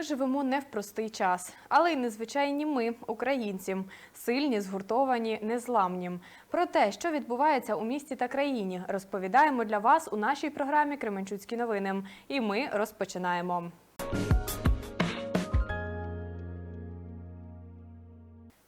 Ми живемо не в простий час, але й незвичайні ми, українці, сильні, згуртовані, незламні. Про те, що відбувається у місті та країні, розповідаємо для вас у нашій програмі Кременчуцькі новини. І ми розпочинаємо.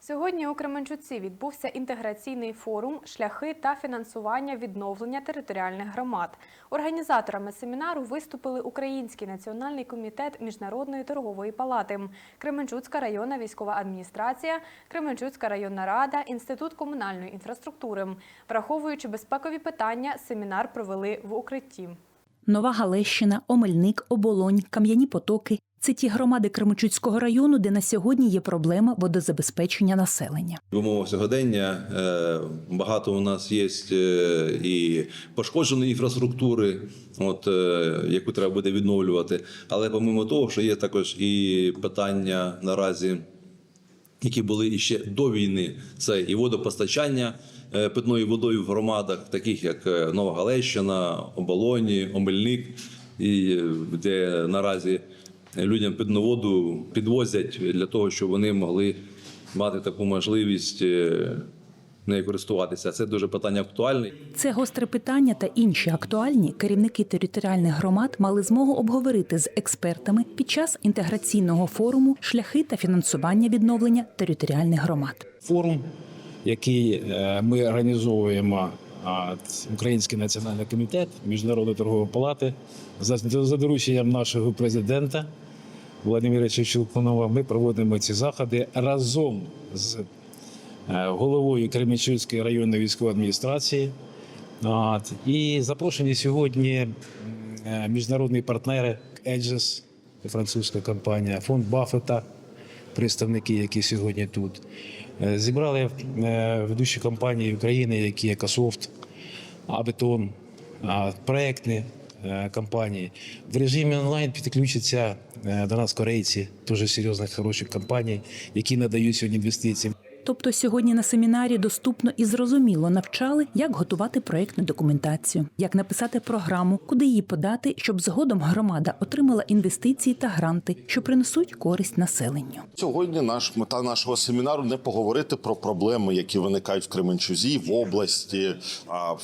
Сьогодні у Кременчуці відбувся інтеграційний форум Шляхи та фінансування відновлення територіальних громад. Організаторами семінару виступили Український національний комітет Міжнародної торгової палати, Кременчуцька районна військова адміністрація, Кременчуцька районна рада, Інститут комунальної інфраструктури. Враховуючи безпекові питання, семінар провели в укритті. Нова Галещина, Омельник, Оболонь, Кам'яні Потоки це ті громади Кременчуцького району, де на сьогодні є проблема водозабезпечення населення. В умовах сьогодення е, багато у нас є е, і пошкодженої інфраструктури, от, е, яку треба буде відновлювати. Але помимо того, що є також і питання наразі, які були іще до війни, це і водопостачання питною водою в громадах, таких як Нова Галещина, Оболоні, Омельник, і де наразі людям питну воду підвозять для того, щоб вони могли мати таку можливість е, нею користуватися. Це дуже питання актуальне. Це гостре питання та інші актуальні керівники територіальних громад мали змогу обговорити з експертами під час інтеграційного форуму шляхи та фінансування відновлення територіальних громад. форум, який е, ми організовуємо Український національний комітет Міжнародної торгової палати за, за дорученням нашого президента Володимира Чечулкунова. Ми проводимо ці заходи разом з е, головою Кременчуцької районної військової адміністрації. От, і запрошені сьогодні е, міжнародні партнери Edges, французька компанія, фонд Баффета, представники, які сьогодні тут. Е, Зібрали ведучі компанії України, які як Асофт, Абетон, проектні компанії. В режимі онлайн підключаться е, до нас корейці, дуже серйозних хороших компаній, які надають сьогодні інвестиції. Тобто сьогодні на семінарі доступно і зрозуміло навчали, як готувати проєктну документацію, як написати програму, куди її подати, щоб згодом громада отримала інвестиції та гранти, що принесуть користь населенню. Сьогодні наш мета нашого семінару не поговорити про проблеми, які виникають в Кременчузі, в області,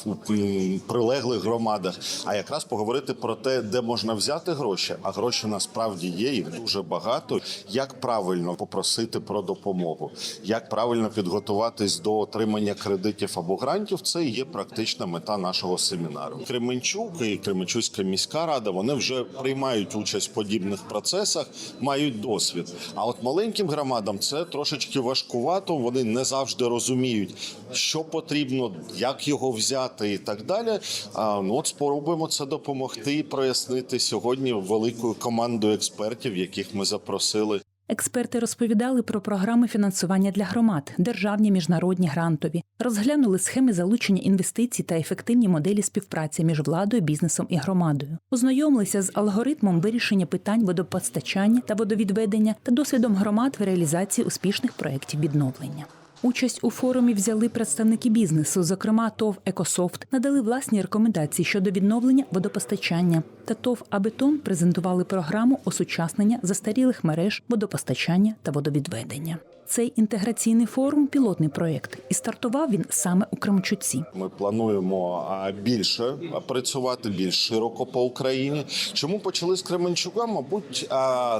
в прилеглих громадах, а якраз поговорити про те, де можна взяти гроші. А гроші насправді є, їх дуже багато. Як правильно попросити про допомогу, як правильно підготуватись до отримання кредитів або грантів, це є практична мета нашого семінару. Кременчук і Кременчуцька міська рада вони вже приймають участь в подібних процесах, мають досвід. А от маленьким громадам це трошечки важкувато. Вони не завжди розуміють, що потрібно, як його взяти, і так далі. А ну от спробуємо це допомогти і прояснити сьогодні великою командою експертів, яких ми запросили. Експерти розповідали про програми фінансування для громад, державні, міжнародні, грантові, розглянули схеми залучення інвестицій та ефективні моделі співпраці між владою, бізнесом і громадою, ознайомилися з алгоритмом вирішення питань водопостачання та водовідведення та досвідом громад в реалізації успішних проєктів відновлення. Участь у форумі взяли представники бізнесу, зокрема ТОВ Екософт, надали власні рекомендації щодо відновлення водопостачання. Та ТОВ Абетон презентували програму осучаснення застарілих мереж водопостачання та водовідведення. Цей інтеграційний форум пілотний проєкт, і стартував він саме у Кремчуці. Ми плануємо більше працювати більш широко по Україні. Чому почали з Кременчука? Мабуть,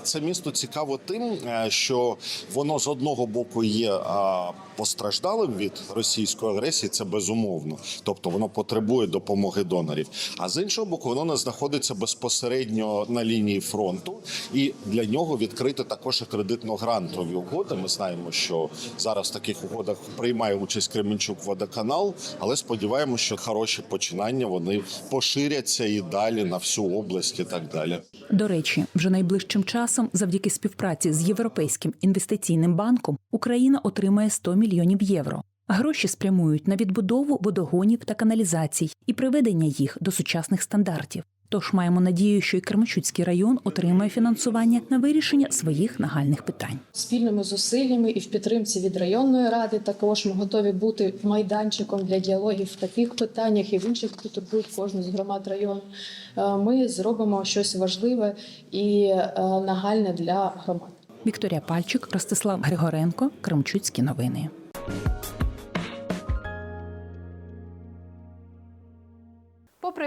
це місто цікаво тим, що воно з одного боку є постраждалим від російської агресії. Це безумовно, тобто воно потребує допомоги донорів. А з іншого боку, воно не знаходиться безпосередньо на лінії фронту, і для нього відкрити також кредитно-грантові угоди. Ми знаємо, що зараз в таких угодах приймає участь Кременчук водоканал, але сподіваємося, що хороші починання вони поширяться і далі на всю область і так далі. До речі, вже найближчим часом, завдяки співпраці з Європейським інвестиційним банком, Україна отримає 100 мільйонів євро. Гроші спрямують на відбудову водогонів та каналізацій і приведення їх до сучасних стандартів. Тож маємо надію, що і Кременчуцький район отримає фінансування на вирішення своїх нагальних питань. спільними зусиллями і в підтримці від районної ради. Також ми готові бути майданчиком для діалогів в таких питаннях і в інших, які турбують кожну з громад району. Е, Ми зробимо щось важливе і е, нагальне для громад. Вікторія Пальчик, Ростислав Григоренко, Кремчуцькі новини.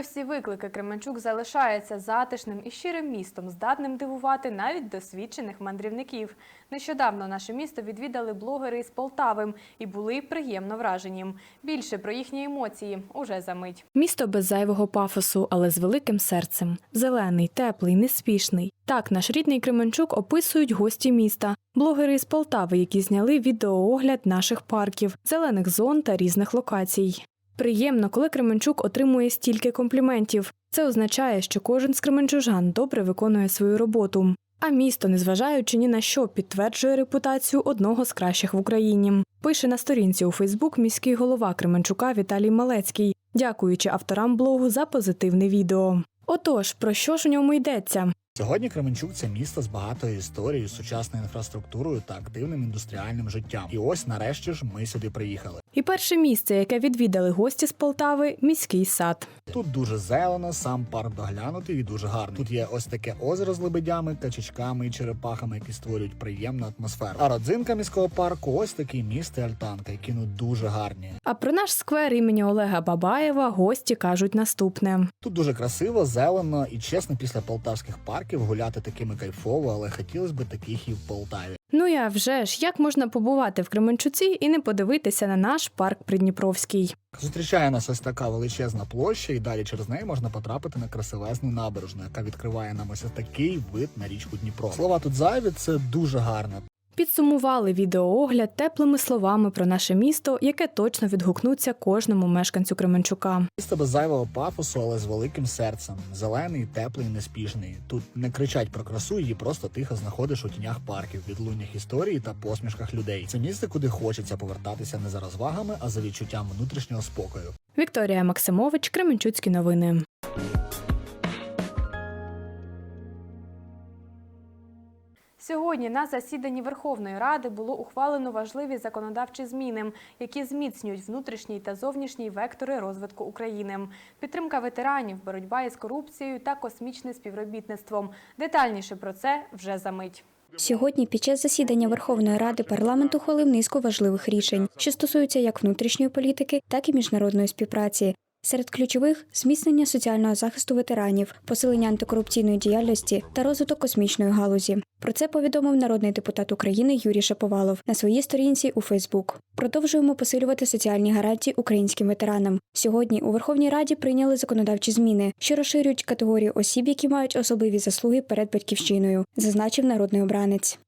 Всі виклики, Кременчук залишається затишним і щирим містом, здатним дивувати навіть досвідчених мандрівників. Нещодавно наше місто відвідали блогери із Полтави і були приємно вражені. Більше про їхні емоції уже за мить. Місто без зайвого пафосу, але з великим серцем. Зелений, теплий, неспішний. Так наш рідний Кременчук описують гості міста. Блогери із Полтави, які зняли відеоогляд наших парків, зелених зон та різних локацій. Приємно, коли Кременчук отримує стільки компліментів. Це означає, що кожен з кременчужан добре виконує свою роботу. А місто, незважаючи ні на що, підтверджує репутацію одного з кращих в Україні. Пише на сторінці у Фейсбук міський голова Кременчука Віталій Малецький, дякуючи авторам блогу за позитивне відео. Отож, про що ж у ньому йдеться? Сьогодні Кременчук це місто з багатою історією, сучасною інфраструктурою та активним індустріальним життям. І ось нарешті ж ми сюди приїхали. І перше місце, яке відвідали гості з Полтави міський сад. Тут дуже зелено, сам парк доглянутий і дуже гарний. Тут є ось таке озеро з лебедями, качачками і черепахами, які створюють приємну атмосферу. А родзинка міського парку ось такий міст і альтанка, які ну дуже гарні. А про наш сквер імені Олега Бабаєва гості кажуть наступне. Тут дуже красиво, зелено і чесно, після полтавських парків гуляти такими кайфово, але хотілося б таких і в Полтаві. Ну я вже ж, як можна побувати в Кременчуці і не подивитися на наш парк Придніпровський? Зустрічає нас ось така величезна площа, і далі через неї можна потрапити на красивезну набережну, яка відкриває нам ось такий вид на річку Дніпро. Слова тут зайві, це дуже гарно. Підсумували відеоогляд теплими словами про наше місто, яке точно відгукнуться кожному мешканцю Кременчука. Місто без зайвого пафосу, але з великим серцем. Зелений, теплий, неспішний. Тут не кричать про красу, її просто тихо знаходиш у тінях парків, відлуннях історії та посмішках людей. Це місце, куди хочеться повертатися не за розвагами, а за відчуттям внутрішнього спокою. Вікторія Максимович, Кременчуцькі новини. Сьогодні на засіданні Верховної Ради було ухвалено важливі законодавчі зміни, які зміцнюють внутрішній та зовнішній вектори розвитку України. Підтримка ветеранів, боротьба із корупцією та космічне співробітництво. Детальніше про це вже за мить. Сьогодні під час засідання Верховної Ради парламент ухвалив низку важливих рішень, що стосуються як внутрішньої політики, так і міжнародної співпраці. Серед ключових зміцнення соціального захисту ветеранів, посилення антикорупційної діяльності та розвиток космічної галузі. Про це повідомив народний депутат України Юрій Шаповалов на своїй сторінці у Фейсбук. Продовжуємо посилювати соціальні гарантії українським ветеранам. Сьогодні у Верховній Раді прийняли законодавчі зміни, що розширюють категорію осіб, які мають особливі заслуги перед батьківщиною, зазначив народний обранець.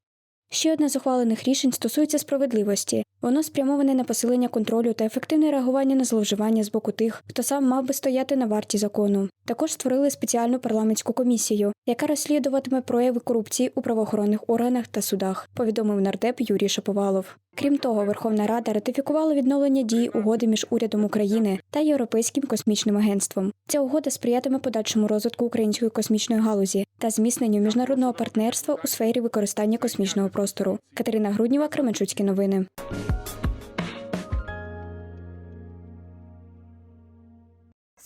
Ще одне з ухвалених рішень стосується справедливості. Воно спрямоване на посилення контролю та ефективне реагування на зловживання з боку тих, хто сам мав би стояти на варті закону. Також створили спеціальну парламентську комісію, яка розслідуватиме прояви корупції у правоохоронних органах та судах, повідомив нардеп Юрій Шаповалов. Крім того, Верховна Рада ратифікувала відновлення дії угоди між урядом України та Європейським космічним агентством. Ця угода сприятиме подальшому розвитку української космічної галузі та зміцненню міжнародного партнерства у сфері використання космічного простору. Катерина Грудніва, Кременчуцькі новини.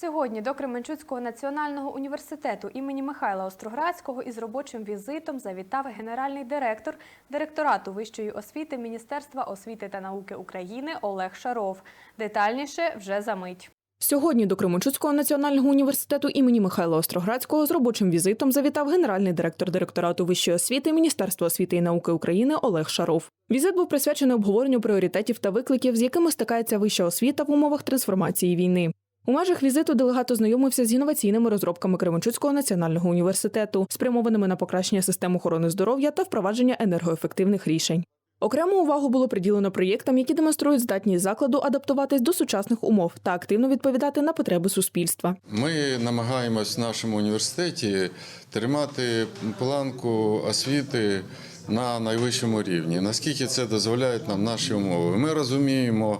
Сьогодні до Кременчуцького національного університету імені Михайла Остроградського із робочим візитом завітав генеральний директор директорату вищої освіти Міністерства освіти та науки України Олег Шаров. Детальніше вже за мить. Сьогодні до Кременчуцького національного університету імені Михайла Остроградського з робочим візитом завітав генеральний директор директорату вищої освіти Міністерства освіти і науки України Олег Шаров. Візит був присвячений обговоренню пріоритетів та викликів, з якими стикається вища освіта в умовах трансформації війни. У межах візиту делегат ознайомився з інноваційними розробками Кременчуцького національного університету, спрямованими на покращення систем охорони здоров'я та впровадження енергоефективних рішень. Окрему увагу було приділено проєктам, які демонструють здатність закладу адаптуватись до сучасних умов та активно відповідати на потреби суспільства. Ми намагаємось в нашому університеті тримати планку освіти на найвищому рівні. Наскільки це дозволяють нам наші умови? Ми розуміємо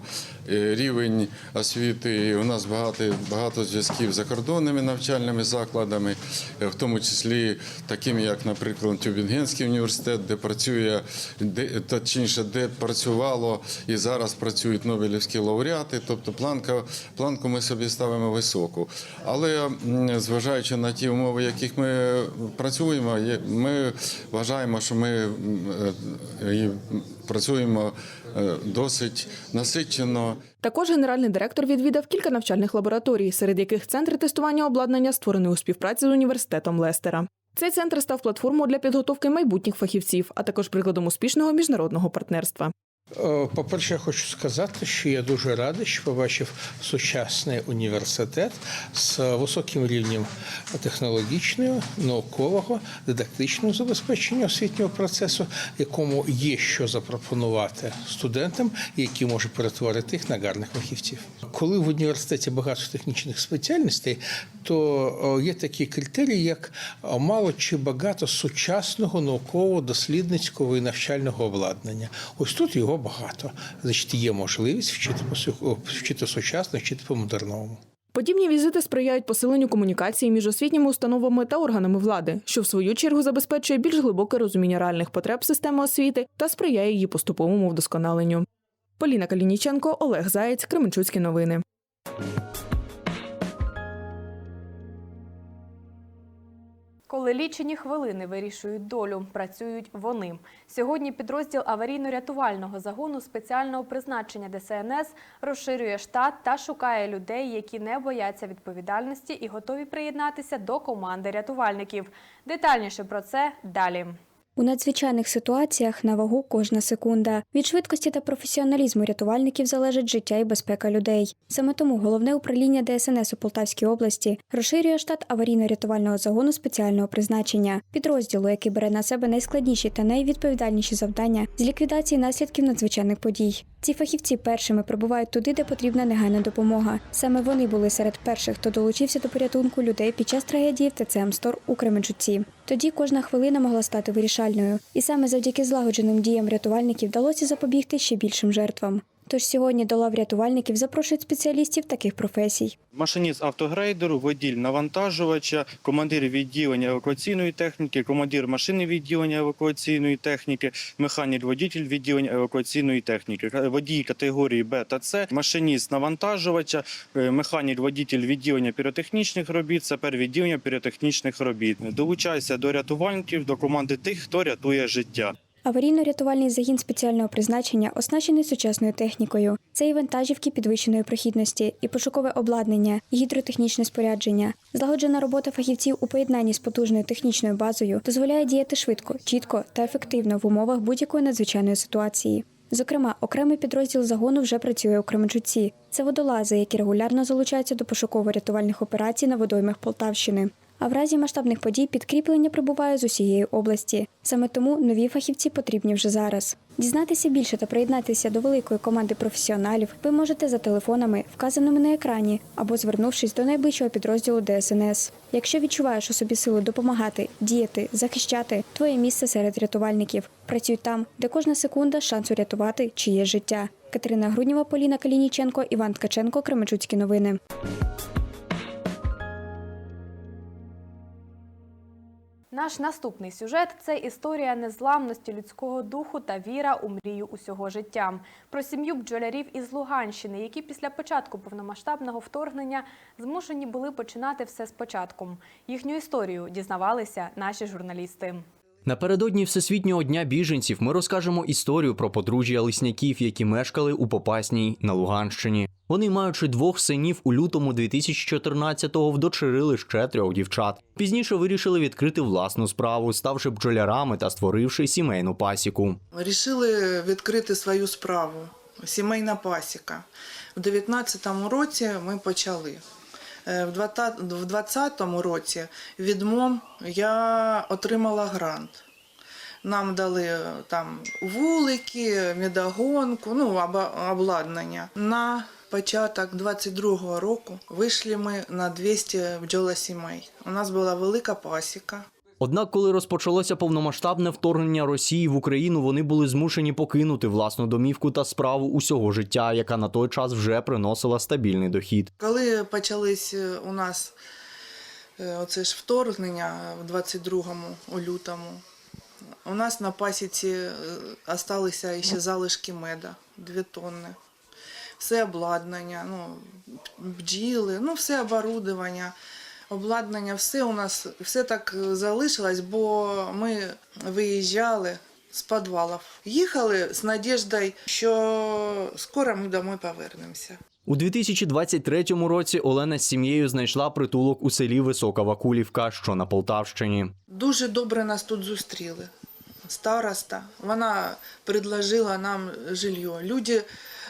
е, рівень освіти. У нас багато, багато зв'язків з закордонними навчальними закладами, е, в тому числі такими, як, наприклад, Тюбінгенський університет, де працює, де, точніше, де працювало і зараз працюють Нобелівські лауреати. Тобто планка, планку ми собі ставимо високу. Але зважаючи на ті умови, яких ми працюємо, ми вважаємо, що ми і працюємо е, досить насичено. Також генеральний директор відвідав кілька навчальних лабораторій, серед яких центр тестування обладнання створений у співпраці з університетом Лестера. Цей центр став платформою для підготовки майбутніх фахівців, а також прикладом успішного міжнародного партнерства. Е, По-перше, я хочу сказати, що я дуже радий, що побачив сучасний університет з високим рівнем технологічного, наукового, дидактичного забезпечення освітнього процесу, якому є що запропонувати студентам, які може перетворити їх на гарних фахівців. Коли в університеті багато технічних спеціальностей, то е, є такі критерії, як е, мало чи багато сучасного наукового дослідницького і навчального обладнання. Ось тут його багато. Значить, є можливість вчити вчити сучасно, вчити по модерному. Подібні візити сприяють посиленню комунікації між освітніми установами та органами влади, що в свою чергу забезпечує більш глибоке розуміння реальних потреб системи освіти та сприяє її поступовому вдосконаленню. Поліна Калініченко, Олег Заєць, Кременчуцькі новини. Коли лічені хвилини вирішують долю, працюють вони. Сьогодні підрозділ аварійно-рятувального загону спеціального призначення ДСНС розширює штат та шукає людей, які не бояться відповідальності і готові приєднатися до команди рятувальників. Детальніше про це далі. У надзвичайних ситуаціях на вагу кожна секунда. Від швидкості та професіоналізму рятувальників залежить життя і безпека людей. Саме тому головне управління ДСНС у Полтавській області розширює штат аварійно-рятувального загону спеціального призначення, підрозділу, який бере на себе найскладніші та найвідповідальніші завдання з ліквідації наслідків надзвичайних подій. Ці фахівці першими прибувають туди, де потрібна негайна допомога. Саме вони були серед перших, хто долучився до порятунку людей під час трагедії в ТЦ «Амстор» у Кременчуці. Тоді кожна хвилина могла стати вирішальною, і саме завдяки злагодженим діям рятувальників вдалося запобігти ще більшим жертвам. Тож сьогодні до лав рятувальників запрошують спеціалістів таких професій. Машиніст автогрейдеру, воділь навантажувача, командир відділення евакуаційної техніки, командир машини відділення евакуаційної техніки, механік водитель відділення евакуаційної техніки, водій категорії Б та С, машиніст навантажувача, е, механік водитель відділення піротехнічних робіт, сапер відділення піротехнічних робіт. Долучайся до рятувальників, до команди тих, хто рятує життя. Аварійно-рятувальний загін спеціального призначення оснащений сучасною технікою. Це і вантажівки підвищеної прохідності, і пошукове обладнання, і гідротехнічне спорядження. Злагоджена робота фахівців у поєднанні з потужною технічною базою дозволяє діяти швидко, чітко та ефективно в умовах будь-якої надзвичайної ситуації. Зокрема, окремий підрозділ загону вже працює у Кременчуці. Це водолази, які регулярно залучаються до пошуково-рятувальних операцій на водоймах Полтавщини. А в разі масштабних подій підкріплення прибуває з усієї області. Саме тому нові фахівці потрібні вже зараз. Дізнатися більше та приєднатися до великої команди професіоналів ви можете за телефонами, вказаними на екрані, або звернувшись до найближчого підрозділу ДСНС. Якщо відчуваєш у собі силу допомагати, діяти, захищати, твоє місце серед рятувальників. Працюй там, де кожна секунда шанс урятувати чиє життя. Катерина Груднєва, Поліна Калініченко, Іван Ткаченко, Кременчуцькі новини. Наш наступний сюжет це історія незламності людського духу та віра у мрію усього життя. Про сім'ю бджолярів із Луганщини, які після початку повномасштабного вторгнення змушені були починати все спочатку. Їхню історію дізнавалися наші журналісти. Напередодні Всесвітнього дня біженців ми розкажемо історію про подружжя лисняків, які мешкали у Попасній на Луганщині. Вони, маючи двох синів, у лютому 2014-го вдочерили ще трьох дівчат. Пізніше вирішили відкрити власну справу, ставши бджолярами та створивши сімейну пасіку. Рішили відкрити свою справу. Сімейна пасіка. У 19-му році ми почали. Е, В 2020 році від МОМ я отримала грант. Нам дали е, там вулики, медогонку, ну, обладнання. На початок 22-го року вийшли ми на 200 бджолосімей. У нас була велика пасіка. Однак, коли розпочалося повномасштабне вторгнення Росії в Україну, вони були змушені покинути власну домівку та справу усього життя, яка на той час вже приносила стабільний дохід. Коли почались е, у нас е, оце ж вторгнення в 22-му у лютому, у нас на пасіці е, осталися ще залишки меда, 2 тонни. Все обладнання, ну, бджіли, ну все оборудовання, обладнання, все у нас все так залишилось, бо ми виїжджали з підвалів. Їхали з надіждою, що скоро ми домой повернемося. У 2023 році Олена з сім'єю знайшла притулок у селі Висока Вакулівка, що на Полтавщині. Дуже добре нас тут зустріли. Староста, вона предложила нам жилье. Люди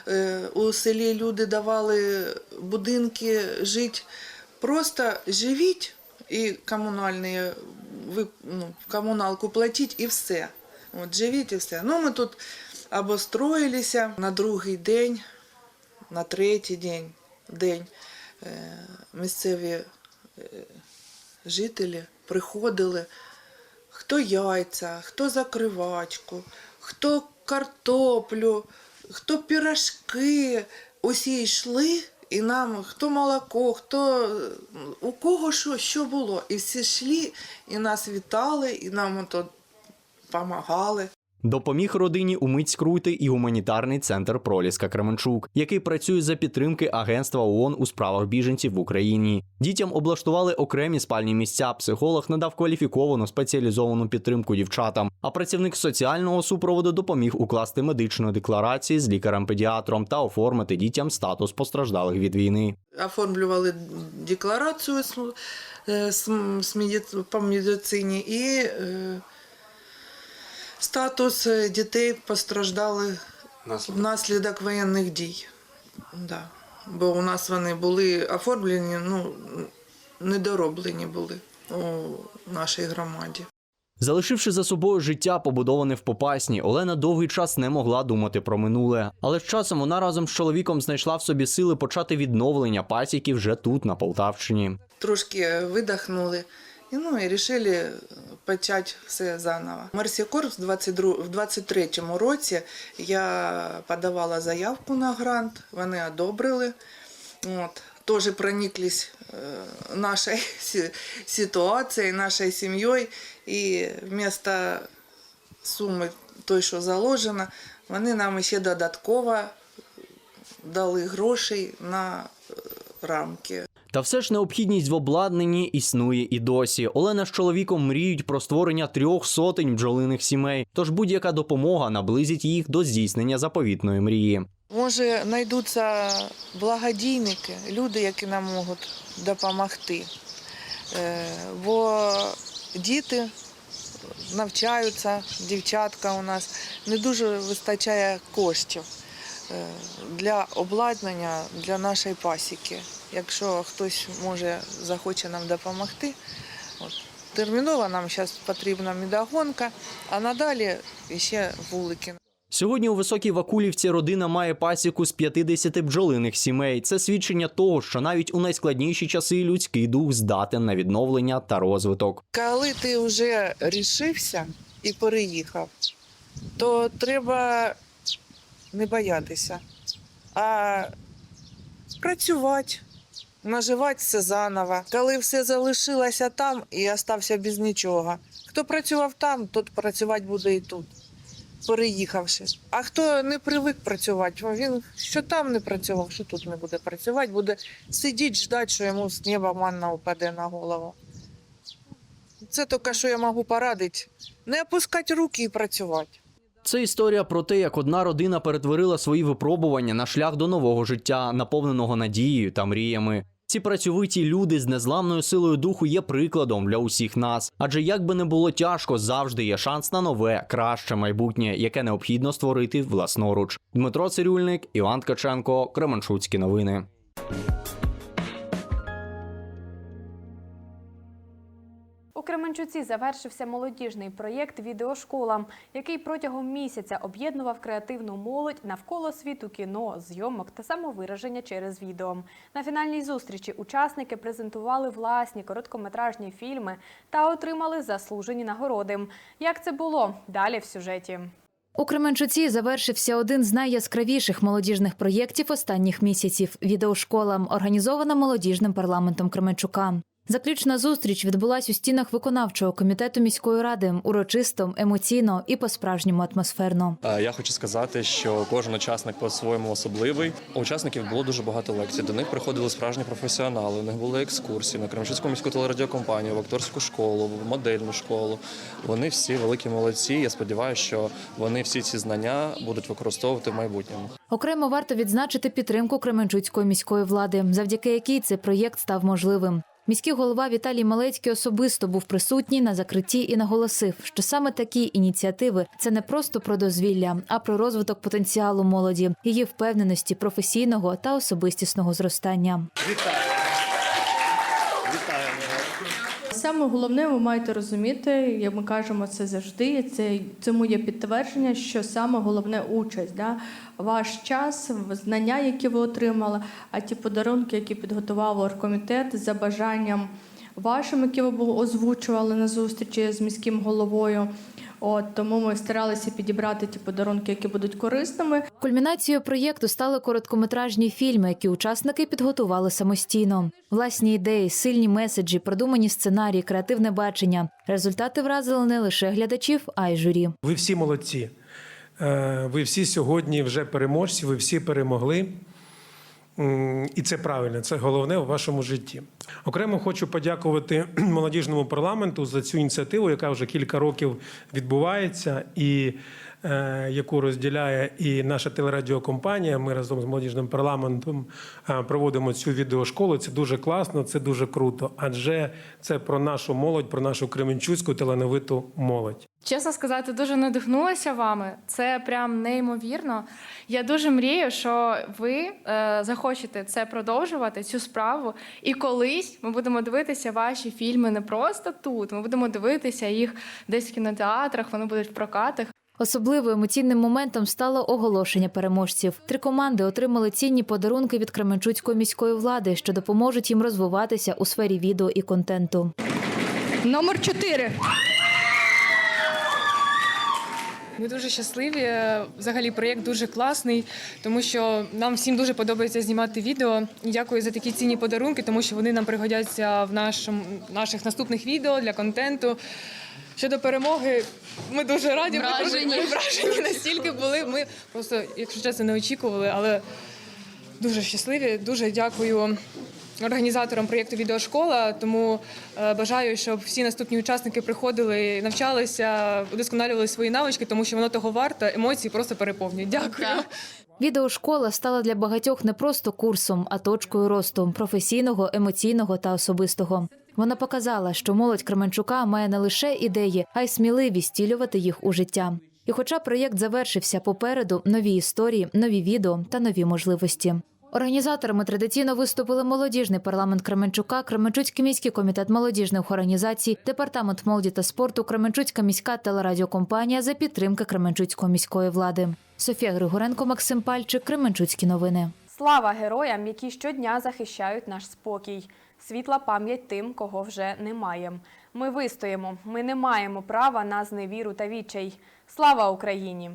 е, у селі люди давали будинки жити. Просто живіть і комунальні, ви, ну, комуналку платіть і все. От, живіть і все. Ну, ми тут обостроїлися на другий день, на третій день, день е, місцеві е, жителі приходили, хто яйця, хто закривачку, хто картоплю, хто пірашки. Усі йшли, і нам хто молоко, хто у кого що, що було. І всі йшли, і нас вітали, і нам то допомагали. Допоміг родині умить скрути і гуманітарний центр Проліска Кременчук, який працює за підтримки Агентства ООН у справах біженців в Україні. Дітям облаштували окремі спальні місця. Психолог надав кваліфіковану спеціалізовану підтримку дівчатам. А працівник соціального супроводу допоміг укласти медичну декларацію з лікарем-педіатром та оформити дітям статус постраждалих від війни. оформлювали декларацію е, по медицині і е, статус е, дітей постраждали внаслідок воєнних дій. Да. Бо у нас вони були оформлені, ну, недороблені були у нашій громаді. Залишивши за собою життя, побудоване в Попасні, Олена довгий час не могла думати про минуле. Але з часом вона разом з чоловіком знайшла в собі сили почати відновлення пасіки вже тут, на Полтавщині. трошки видихнули. І, ну, і вирішили почати все заново. Марсікор в 22 в 23-му році я подавала заявку на грант, вони одобрили. От. Теж прониклись е, нашою ситуацією, нашою сім'єю. І вместо суми той, що заложено, вони нам ще додатково дали грошей на е, рамки. Та все ж необхідність в обладнанні існує і досі. Олена з чоловіком мріють про створення трьох сотень бджолиних сімей. Тож будь-яка допомога наблизить їх до здійснення заповітної мрії. Може, знайдуться благодійники, люди, які нам можуть допомогти. Е, Бо діти навчаються, дівчатка у нас не дуже вистачає коштів е, для обладнання для нашої пасіки. Якщо хтось може захоче нам допомогти, от, терміново нам зараз потрібна медогонка, а надалі ще вулики. Сьогодні у Високій Вакулівці родина має пасіку з 50 бджолиних сімей. Це свідчення того, що навіть у найскладніші часи людський дух здатен на відновлення та розвиток. Коли ти вже рішився і переїхав, то треба не боятися, а працювати, наживати все заново. Коли все залишилося там і остався без нічого. Хто працював там, тот працювати буде і тут, переїхавши. А хто не привик працювати, він що там не працював, що тут не буде працювати, буде сидіти, ждати, що йому з неба манна упаде на голову. Це тільки що я можу порадити. Не опускати руки і працювати. Це історія про те, як одна родина перетворила свої випробування на шлях до нового життя, наповненого надією та мріями. Ці працьовиті люди з незламною силою духу є прикладом для усіх нас. Адже як би не було тяжко, завжди є шанс на нове, краще майбутнє, яке необхідно створити власноруч. Дмитро Цирюльник, Іван Ткаченко, Кременчуцькі новини. Кременчуці завершився молодіжний проєкт Відеошкола, який протягом місяця об'єднував креативну молодь навколо світу кіно, зйомок та самовираження через відео. На фінальній зустрічі учасники презентували власні короткометражні фільми та отримали заслужені нагороди. Як це було? Далі в сюжеті. У Кременчуці завершився один з найяскравіших молодіжних проєктів останніх місяців відеошкола, організована молодіжним парламентом Кременчука. Заключна зустріч відбулась у стінах виконавчого комітету міської ради урочисто, емоційно і по-справжньому атмосферно. Я хочу сказати, що кожен учасник по-своєму особливий. У учасників було дуже багато лекцій. До них приходили справжні професіонали. У них були екскурсії на Кременчуцьку міську телерадіокомпанію, в акторську школу, в модельну школу. Вони всі великі молодці. Я сподіваюся, що вони всі ці знання будуть використовувати в майбутньому. Окремо варто відзначити підтримку Кременчуцької міської влади, завдяки якій цей проєкт став можливим. Міський голова Віталій Малецький особисто був присутній на закритті і наголосив, що саме такі ініціативи це не просто про дозвілля, а про розвиток потенціалу молоді, її впевненості, професійного та особистісного зростання. Саме головне, ви маєте розуміти, як ми кажемо це завжди. Це цьому є підтвердження, що саме головне участь, да? ваш час, знання, які ви отримали, а ті подарунки, які підготував оргкомітет за бажанням вашим, які ви озвучували на зустрічі з міським головою. От тому ми старалися підібрати ті подарунки, які будуть корисними. Кульмінацією проєкту стали короткометражні фільми, які учасники підготували самостійно. Власні ідеї, сильні меседжі, продумані сценарії, креативне бачення. Результати вразили не лише глядачів, а й журі. Ви всі молодці. Е, Ви всі сьогодні вже переможці, ви всі перемогли. І це правильно, це головне у вашому житті. Окремо хочу подякувати молодіжному парламенту за цю ініціативу, яка вже кілька років відбувається, і е, яку розділяє і наша телерадіокомпанія. Ми разом з молодіжним парламентом е, проводимо цю відеошколу. Це дуже класно, це дуже круто. Адже це про нашу молодь, про нашу кременчуцьку талановиту молодь. Чесно сказати, дуже надихнулася вами. Це прям неймовірно. Я дуже мрію, що ви е, захочете це продовжувати, цю справу. І колись ми будемо дивитися ваші фільми не просто тут. Ми будемо дивитися їх десь в кінотеатрах, вони будуть в прокатах. Особливо емоційним моментом стало оголошення переможців. Три команди отримали цінні подарунки від Кременчуцької міської влади, що допоможуть їм розвиватися у сфері відео і контенту. Номер 4. Ми дуже щасливі. Взагалі проєкт дуже класний, тому що нам всім дуже подобається знімати відео. І Дякую за такі цінні подарунки, тому що вони нам пригодяться в нашому наших наступних відео для контенту. Щодо перемоги, ми дуже раді. Вражені. Ми вражені настільки були. Ми просто, якщо чесно, не очікували, але дуже щасливі. Дуже дякую організаторам проєкту Відеошкола. Тому е, бажаю, щоб всі наступні учасники приходили, навчалися, удосконалювали свої навички, тому що воно того варто. Емоції просто переповнюють. Дякую. Відеошкола стала для багатьох не просто курсом, а точкою росту професійного, емоційного та особистого. Вона показала, що молодь Кременчука має не лише ідеї, а й сміливість втілювати їх у життя. І хоча проєкт завершився попереду, нові історії, нові відео та нові можливості. Організаторами традиційно виступили молодіжний парламент Кременчука, Кременчуцький міський комітет молодіжних організацій, департамент молоді та спорту, Кременчуцька міська телерадіокомпанія за підтримки Кременчуцької міської влади. Софія Григоренко, Максим Пальчик, Кременчуцькі новини. Слава героям, які щодня захищають наш спокій. Світла пам'ять тим, кого вже немає. Ми вистоїмо. Ми не маємо права на зневіру та відчай. Слава Україні!